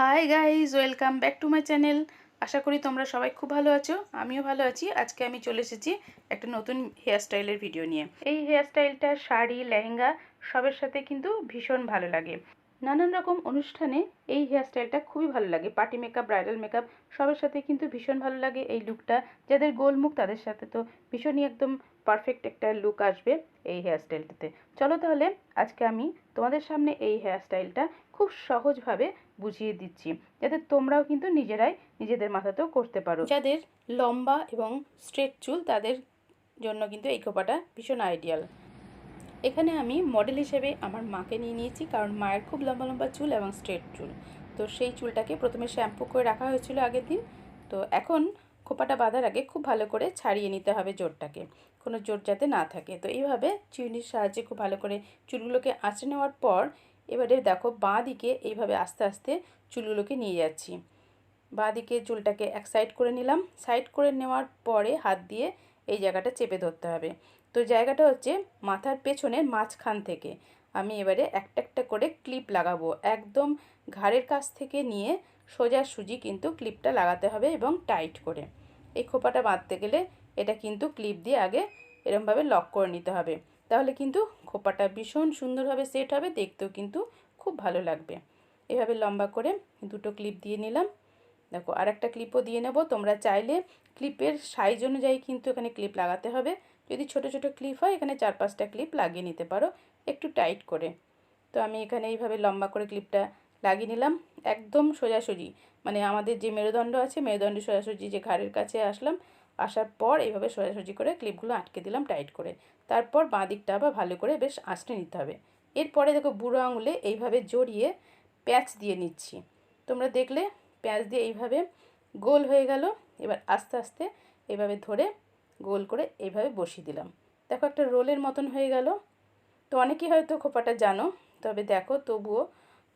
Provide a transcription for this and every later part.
Hi guys welcome back to my channel আশা করি তোমরা সবাই খুব ভালো আছো, আমিও ভালো আছি। আজকে আমি চলে এসেছি একটা নতুন হেয়ার স্টাইলের ভিডিও নিয়ে। এই হেয়ার স্টাইলটা শাড়ি, লেহেঙ্গা, সবের সাথে কিন্তু ভীষণ ভালো লাগে। নানান রকম অনুষ্ঠানে এই হেয়ার স্টাইলটা খুবই ভালো লাগে। পার্টি মেকআপ ব্রাইডাল মেকআপ সবের সাথে কিন্তু ভীষণ ভালো লাগে এই লুকটা যাদের গোল মুখ, তাদের সাথে তো ভীষণই একদম পারফেক্ট একটা লুক আসবে এই হেয়ার স্টাইলটাতে চলো তাহলে আজকে আমি তোমাদের সামনে এই হেয়ার স্টাইলটা খুব সহজভাবে বুঝিয়ে দিচ্ছি, যাতে তোমরাও কিন্তু নিজেরাই নিজেদের মাথাতেও করতে পারো। যাদের লম্বা এবং স্ট্রেট চুল, তাদের জন্য কিন্তু এই খোপাটা ভীষণ আইডিয়াল। এখানে আমি মডেল হিসেবে আমার মাকে নিয়ে নিয়েছি, কারণ মায়ের খুব লম্বা লম্বা চুল এবং স্ট্রেট চুল। তো সেই চুলটাকে প্রথমে শ্যাম্পু করে রাখা হয়েছিল আগের দিন। তো এখন খোপাটা বাঁধার আগে খুব ভালো করে ছাড়িয়ে নিতে হবে জোরটাকে, কোনো জোর যাতে না থাকে। তো এইভাবে চিউনির সাহায্যে খুব ভালো করে চুলগুলোকে আঁচড়ে নেওয়ার পর এবারে দেখো বাঁ দিকে এইভাবে আস্তে আস্তে চুলগুলোকে নিয়ে যাচ্ছি। বাঁ দিকে চুলটাকে এক সাইড করে নিলাম। সাইড করে নেওয়ার পরে হাত দিয়ে এই জায়গাটা চেপে ধরতে হবে। তো জায়গাটা হচ্ছে মাথার পেছনের মাঝখান থেকে। আমি এবারে একটা একটা করে ক্লিপ লাগাবো। একদম ঘাড়ের কাছ থেকে নিয়ে সোজা সুজি কিন্তু ক্লিপটা লাগাতে হবে এবং টাইট করে। এই খোপাটা বাঁধতে গেলে এটা কিন্তু ক্লিপ দিয়ে আগে এরমভাবে লক করে নিতে হবে। তাহলে কিন্তু খোপাটা ভীষণ সুন্দরভাবে সেট হবে, দেখতেও কিন্তু খুব ভালো লাগবে। এভাবে লম্বা করে দুটো ক্লিপ দিয়ে নিলাম। দেখো আর একটা ক্লিপও দিয়ে নেব। তোমরা চাইলে ক্লিপের সাইজ অনুযায়ী কিন্তু এখানে ক্লিপ লাগাতে হবে। যদি ছোট ছোট ক্লিপ হয়, এখানে চার, পাঁচটা ক্লিপ লাগিয়ে নিতে পারো একটু টাইট করে। তো আমি এখানে এইভাবে লম্বা করে ক্লিপটা লাগিয়ে নিলাম। একদম সোজাসুজি। মানে আমাদের যে মেরুদণ্ড আছে, মেরুদণ্ড সোজাসুজি যে ঘাড়ের কাছে আসলাম আসার পর এইভাবে সোজাসুজি করে ক্লিপগুলো আটকে দিলাম টাইট করে। তারপর বাঁ দিকটা আবার ভালো করে বেশ আঁচড়ে নিতে হবে। এরপরে দেখো বুড়ো আঙুলে এইভাবে জড়িয়ে প্যাচ দিয়ে নিচ্ছি। তোমরা দেখলে প্যাচ দিয়ে এইভাবে গোল হয়ে গেল। এবার আস্তে আস্তে এইভাবে ধরে গোল করে এইভাবে বসিয়ে দিলাম। দেখো একটা রোলের মতন হয়ে গেল। তো অনেকেই হয়তো খোপাটা জানো, তবে দেখো তবুও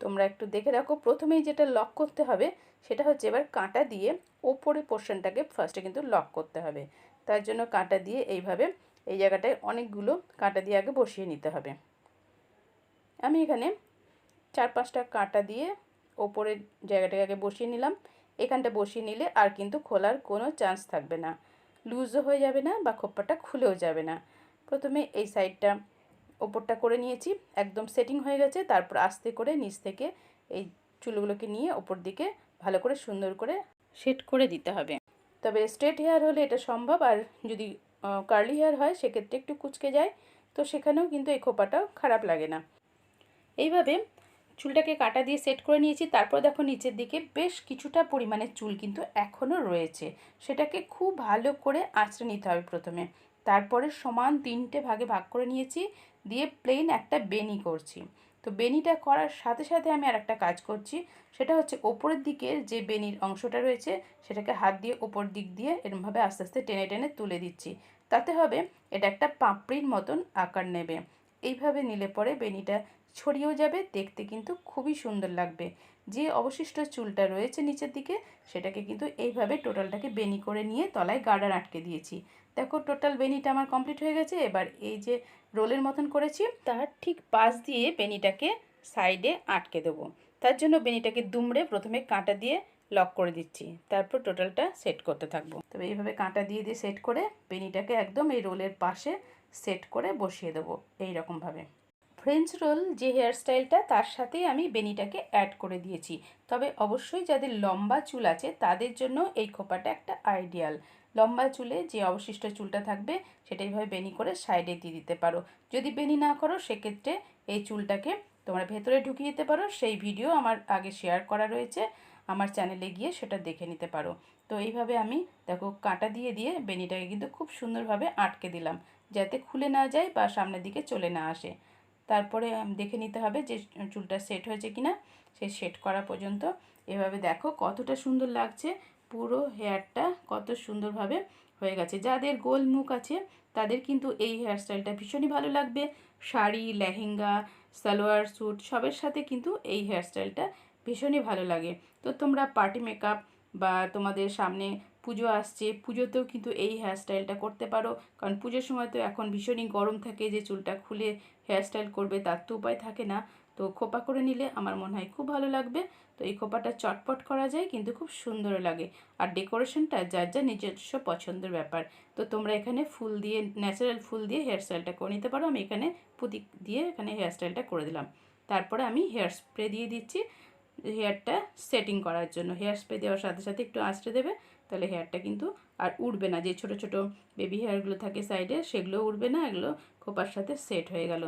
তোমরা একটু দেখে রাখো। প্রথমেই যেটা লক করতে হবে সেটা হচ্ছে এবার কাঁটা দিয়ে ওপরের পোর্শনটাকে ফার্স্টে কিন্তু লক করতে হবে। তার জন্য কাঁটা দিয়ে এইভাবে এই জায়গাটায় অনেকগুলো কাঁটা দিয়ে আগে বসিয়ে নিতে হবে। আমি এখানে চার পাঁচটা কাঁটা দিয়ে ওপরের জায়গাটাকে আগে বসিয়ে নিলাম। এখানটা বসিয়ে নিলে আর কিন্তু খোলার কোনো চান্স থাকবে না। লুজও হয়ে যাবে না বা খোপ্পাটা খুলেও যাবে না। প্রথমে এই সাইডটা ওপরটা করে নিয়েছি, একদম সেটিং হয়ে গেছে। তারপর আস্তে করে নিচ থেকে এই চুলগুলোকে নিয়ে ওপর দিকে ভালো করে সুন্দর করে সেট করে দিতে হবে। তবে স্ট্রেট হেয়ার হলে এটা সম্ভব, আর যদি কার্লি হেয়ার হয় সেক্ষেত্রে একটু কুচকে যায়, তো সেখানেও কিন্তু এই খোপাটাও খারাপ লাগে না। এইভাবে চুলটাকে কাটা দিয়ে সেট করে নিয়েছি, তারপর দেখো নিচের দিকে বেশ কিছুটা পরিমাণে চুল কিন্তু এখনও রয়েছে, সেটাকে খুব ভালো করে আঁচড়ে নিতে হবে প্রথমে। তারপরে সমান তিনটে ভাগে ভাগ করে নিয়েছি, দিয়ে প্লেন একটা বেনি করছি। তো বেনিটা করার সাথে সাথে আমি আর একটা কাজ করছি। সেটা হচ্ছে ওপরের দিকের যে বেনির অংশটা রয়েছে, সেটাকে হাত দিয়ে ওপর দিক দিয়ে এরমভাবে আস্তে আস্তে টেনে টেনে তুলে দিচ্ছি। তাতে হবে এটা একটা পাপড়ির মতন আকার নেবে। এইভাবে নিলে পরে বেনিটা ছড়িয়েও যাবে, দেখতে কিন্তু খুবই সুন্দর লাগবে। যে অবশিষ্ট চুলটা রয়েছে নিচের দিকে, সেটাকে কিন্তু এইভাবে টোটালটাকে বেনি করে নিয়ে তলায় গার্ডার আটকে দিয়েছি। দেখো টোটাল বেনিটা আমার কমপ্লিট হয়ে গেছে। এবার এই যে রোলের মতন করেছি, তার ঠিক পাশ দিয়ে বেনিটাকে সাইডে আটকে দেবো। তার জন্য বেনিটাকে দুমড়ে প্রথমে কাঁটা দিয়ে লক করে দিচ্ছি। তারপর টোটালটা সেট করতে থাকব। তবে এইভাবে কাঁটা দিয়ে দিয়ে সেট করে বেনিটাকে একদম এই রোলের পাশে সেট করে বসিয়ে দেবো এইরকমভাবে। ফ্রেঞ্চ রোল যে হেয়ার স্টাইলটা তার সাথেই আমি বেনিটাকে অ্যাড করে দিয়েছি। তবে অবশ্যই যাদের লম্বা চুল আছে, তাদের জন্য এই খোপাটা একটা আইডিয়াল লম্বা চুলে যে অবশিষ্ট চুলটা থাকবে, সেটা এইভাবে বেনি করে সাইডে দিয়ে দিতে পারো। যদি বেনি না করো, সেক্ষেত্রে এই চুলটাকে তোমরা ভেতরে ঢুকিয়ে দিতে পারো। সেই ভিডিও আমার আগে শেয়ার করা রয়েছে, আমার চ্যানেলে গিয়ে সেটা দেখে নিতে পারো। তো এইভাবে আমি দেখো কাঁটা দিয়ে দিয়ে বেনিটাকে কিন্তু খুব সুন্দরভাবে আটকে দিলাম, যাতে খুলে না যায় বা সামনের দিকে চলে না আসে। তারপরে দেখে নিতে হবে যে চুলটা সেট হয়েছে কিনা। সেই সেট করা পর্যন্ত এভাবে দেখো কতটা সুন্দর লাগছে। পুরো হেয়ারটা কত সুন্দরভাবে হয়ে গেছে। যাদের গোল মুখ আছে, তাদের কিন্তু এই হেয়ারস্টাইলটা ভীষণই ভালো লাগবে। শাড়ি, লেহেঙ্গা, সালোয়ার স্যুট সবের সাথে কিন্তু এই হেয়ারস্টাইলটা ভীষণই ভালো লাগে। তো তোমরা পার্টি মেকআপ বা তোমাদের সামনে পুজো আসছে, পুজোতেও কিন্তু এই হেয়ারস্টাইলটা করতে পারো। কারণ পুজোর সময় তো এখন ভীষণই গরম থাকে যে চুলটা খুলে হেয়ারস্টাইল করবে, তার তো উপায় থাকে না। তো খোপা করে নিলে আমার মনে হয় খুব ভালো লাগবে। তো এই খোপাটা চটপট করা যায় কিন্তু খুব সুন্দর লাগে। আর ডেকোরেশনটা যার যা নিজস্ব পছন্দের ব্যাপার। তো তোমরা এখানে ফুল দিয়ে, ন্যাচারাল ফুল দিয়ে হেয়ার স্টাইলটা করে নিতে পারো। আমি এখানে পুঁতি দিয়ে এখানে হেয়ার স্টাইলটা করে দিলাম। তারপরে আমি হেয়ার স্প্রে দিয়ে দিচ্ছি হেয়ারটা সেটিং করার জন্য। হেয়ার স্প্রে দেওয়ার সাথে সাথে একটু আঁচড়ে দেবে, তাহলে হেয়ারটা কিন্তু আর উঠবে না। যে ছোট ছোট বেবি হেয়ারগুলো থাকে সাইডে, সেগুলো উঠবে না। এগুলো খোপার সাথে সেট হয়ে গেল।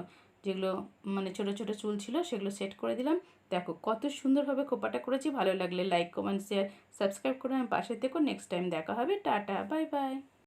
যেগুলো মানে ছোট ছোট চুল ছিল সেগুলো সেট করে দিলাম। দেখো কত সুন্দরভাবে খোপাটা করেছি। ভালো লাগলে লাইক কমেন্ট শেয়ার সাবস্ক্রাইব করে আমি পাশে থেকো। নেক্সট টাইম দেখা হবে। Tata bye bye